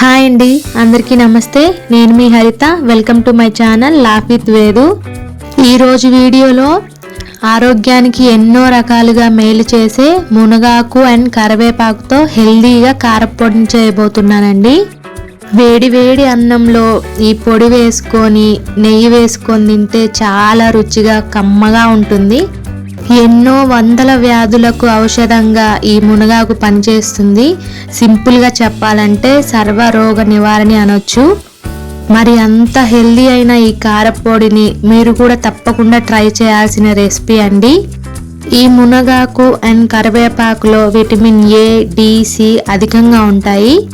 Hi అండి అందరికీ నమస్తే. నేను మీ Haritha. Welcome to my channel laugh with Vedu ఈరోజు వీడియోలో ఆరోగ్యానికి ఎన్నో రకాలుగా మేలు చేసే మునగాకు అండ్ కరివేపాకుతో హెల్దీగా కారపొడిని చేయబోతున్నానండి. వేడి వేడి అన్నంలో ఈ పొడి వేసుకొని నెయ్యి వేసుకొని తింటే చాలా రుచిగా కమ్మగా ఉంటుంది. ఎన్నో వందల వ్యాధులకు ఔషధంగా ఈ మునగాకు పనిచేస్తుంది. సింపుల్గా చెప్పాలంటే సర్వరోగ నివారణ అనొచ్చు. మరి అంత హెల్దీ అయిన ఈ కారపొడిని మీరు కూడా తప్పకుండా ట్రై చేయాల్సిన రెసిపీ అండి. ఈ మునగాకు అండ్ కరివేపాకులో విటమిన్ ఏ డిసి అధికంగా ఉంటాయి.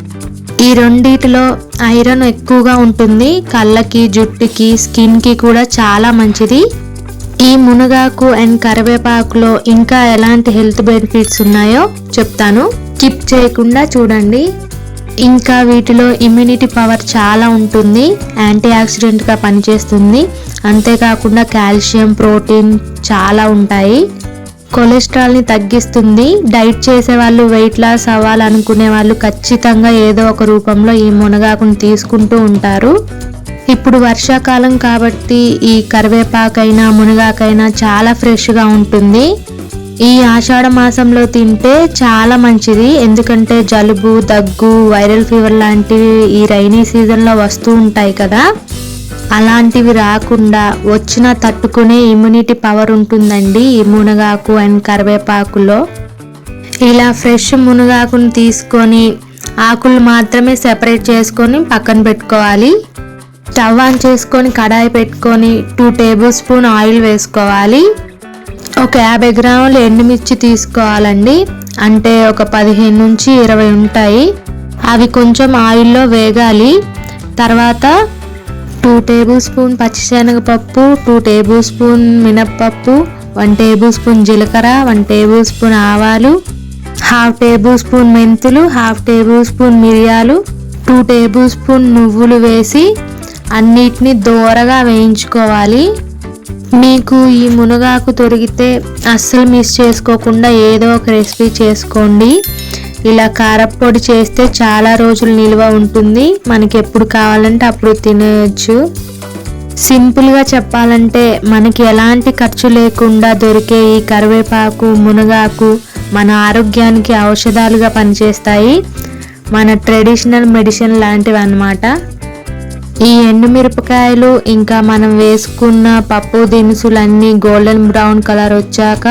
ఈ రెండిటిలో ఐరన్ ఎక్కువగా ఉంటుంది. కళ్ళకి జుట్టుకి స్కిన్కి కూడా చాలా మంచిది. ఈ మునగాకు అండ్ కరివేపాకులో ఇంకా ఎలాంటి హెల్త్ బెనిఫిట్స్ ఉన్నాయో చెప్తాను. స్కిప్ చేయకుండా చూడండి. ఇంకా వీటిలో ఇమ్యూనిటీ పవర్ చాలా ఉంటుంది. యాంటీ ఆక్సిడెంట్గా పనిచేస్తుంది. అంతేకాకుండా కాల్షియం ప్రోటీన్ చాలా ఉంటాయి. కొలెస్ట్రాల్ని తగ్గిస్తుంది. డైట్ చేసే వాళ్ళు వెయిట్ లాస్ అవ్వాలనుకునే వాళ్ళు ఖచ్చితంగా ఏదో ఒక రూపంలో ఈ మునగాకును తీసుకుంటూ ఉంటారు. ఇప్పుడు వర్షాకాలం కాబట్టి ఈ కరివేపాకైనా మునగాకైనా చాలా ఫ్రెష్గా ఉంటుంది. ఈ ఆషాఢ మాసంలో తింటే చాలా మంచిది. ఎందుకంటే జలుబు దగ్గు వైరల్ ఫీవర్ లాంటివి ఈ రైనీ సీజన్లో వస్తూ ఉంటాయి కదా. అలాంటివి రాకుండా వచ్చిన తట్టుకునే ఇమ్యూనిటీ పవర్ ఉంటుందండి ఈ మునగాకు అండ్ కరివేపాకులో. ఇలా ఫ్రెష్ మునగాకును తీసుకొని ఆకులు మాత్రమే సెపరేట్ చేసుకొని పక్కన పెట్టుకోవాలి. స్టవ్ ఆన్ చేసుకొని కడాయి పెట్టుకొని టూ టేబుల్ స్పూన్ ఆయిల్ వేసుకోవాలి. ఒక యాభై గ్రాములు ఎండుమిర్చి తీసుకోవాలండి. అంటే ఒక పదిహేను నుంచి ఇరవై ఉంటాయి. అవి కొంచెం ఆయిల్లో వేగాలి. తర్వాత టూ టేబుల్ స్పూన్ పచ్చిశనగపప్పు టూ టేబుల్ స్పూన్ మినప్పప్పు వన్ టేబుల్ స్పూన్ జీలకర్ర వన్ టేబుల్ స్పూన్ ఆవాలు హాఫ్ టేబుల్ స్పూన్ మెంతులు హాఫ్ టేబుల్ స్పూన్ మిరియాలు టూ టేబుల్ స్పూన్ నువ్వులు వేసి అన్నిటినీ దోరగా వేయించుకోవాలి. మీకు ఈ మునగాకు తొరిగితే అస్సలు మిస్ చేసుకోకుండా ఏదో ఒక రెసిపీ చేసుకోండి. ఇలా కారప్పొడి చేస్తే చాలా రోజులు నిల్వ ఉంటుంది. మనకి ఎప్పుడు కావాలంటే అప్పుడు తినేయచ్చు సింపుల్గా చెప్పాలంటే మనకి ఎలాంటి ఖర్చు లేకుండా దొరికే ఈ కరివేపాకు మునగాకు మన ఆరోగ్యానికి ఔషధాలుగా పనిచేస్తాయి. మన ట్రెడిషనల్ మెడిసిన్ లాంటివి అన్నమాట ఈ ఎండుమిరపకాయలు ఇంకా మనం వేసుకున్న పప్పు దినుసులన్నీ గోల్డెన్ బ్రౌన్ కలర్ వచ్చాక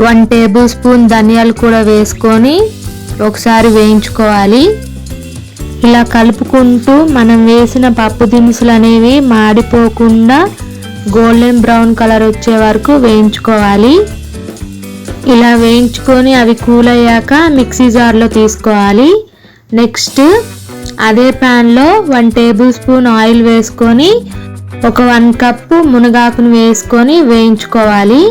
వన్ టేబుల్ స్పూన్ ధనియాలు కూడా వేసుకొని ఒకసారి వేయించుకోవాలి. ఇలా కలుపుకుంటూ మనం వేసిన పప్పు దినుసులు అనేవి మాడిపోకుండా గోల్డెన్ బ్రౌన్ కలర్ వచ్చే వరకు వేయించుకోవాలి. ఇలా వేయించుకొని అవి కూల్ అయ్యాక మిక్సీ జార్లో తీసుకోవాలి. నెక్స్ట్ అదే ప్యాన్లో వన్ టేబుల్ స్పూన్ ఆయిల్ వేసుకొని ఒక వన్ కప్పు మునగాకును వేసుకొని వేయించుకోవాలి.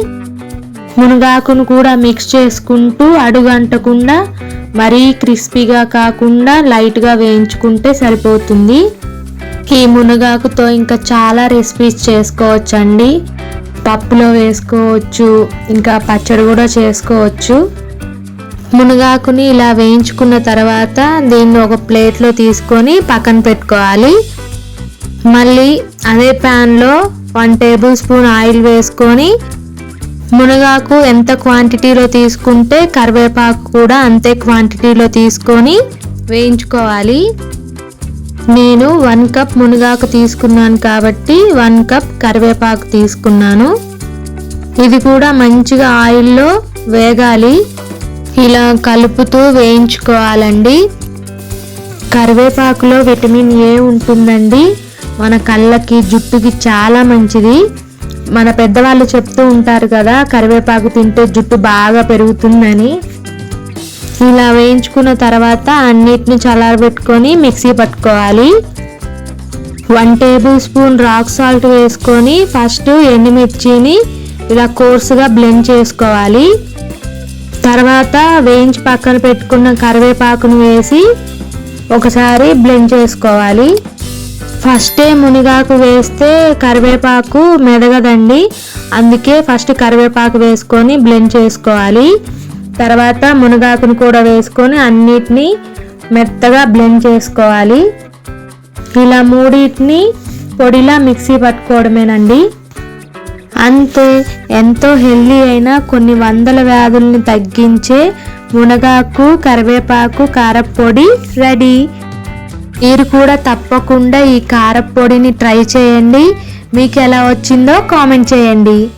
మునగాకును కూడా మిక్స్ చేసుకుంటూ అడుగంటకుండా మరీ క్రిస్పీగా కాకుండా లైట్గా వేయించుకుంటే సరిపోతుంది. ఈ మునగాకుతో ఇంకా చాలా రెసిపీస్ చేసుకోవచ్చండి. పప్పులో వేసుకోవచ్చు ఇంకా పచ్చడి కూడా చేసుకోవచ్చు. మునగాకుని ఇలా వేయించుకున్న తర్వాత దీన్ని ఒక ప్లేట్లో తీసుకొని పక్కన పెట్టుకోవాలి. మళ్ళీ అదే ప్యాన్లో వన్ టేబుల్ స్పూన్ ఆయిల్ వేసుకొని మునగాకు ఎంత క్వాంటిటీలో తీసుకుంటే కరివేపాకు కూడా అంతే క్వాంటిటీలో తీసుకొని వేయించుకోవాలి. నేను వన్ కప్ మునగాకు తీసుకున్నాను కాబట్టి వన్ కప్ కరివేపాకు తీసుకున్నాను. ఇది కూడా మంచిగా ఆయిల్లో వేగాలి. ఇలా కలుపుతూ వేయించుకోవాలండి. కరివేపాకులో విటమిన్ ఏ ఉంటుందండి. మన కళ్ళకి జుట్టుకి చాలా మంచిది. మన పెద్దవాళ్ళు చెప్తూ ఉంటారు కదా కరివేపాకు తింటే జుట్టు బాగా పెరుగుతుందని. ఇలా వేయించుకున్న తర్వాత అన్నిటిని చల్లారబెట్టుకొని మిక్సీ పట్టుకోవాలి. One tablespoon rock salt వేసుకొని ఫస్ట్ ఎండుమిర్చిని ఇలా కోర్సుగా బ్లెండ్ చేసుకోవాలి. తర్వాత వేయించి పక్కన పెట్టుకున్న కరివేపాకును వేసి ఒకసారి బ్లెండ్ చేసుకోవాలి. ఫస్టే మునిగాకు వేస్తే కరివేపాకు మెదగదండి. అందుకే ఫస్ట్ కరివేపాకు వేసుకొని బ్లెండ్ చేసుకోవాలి. తర్వాత మునగాకును కూడా వేసుకొని అన్నిటినీ మెత్తగా బ్లెండ్ చేసుకోవాలి. ఇలా మూడింటిని పొడిలా మిక్సీ పట్టుకోవడమేనండి. అంతే ఎంతో హెల్దీ అయిన కొన్ని వందల వ్యాధుల్ని తగ్గించే మునగాకు కరివేపాకు కారప్పొడి రెడీ. మీరు కూడా తప్పకుండా ఈ కారప్పొడిని ట్రై చేయండి. మీకు ఎలా వచ్చిందో కామెంట్ చేయండి.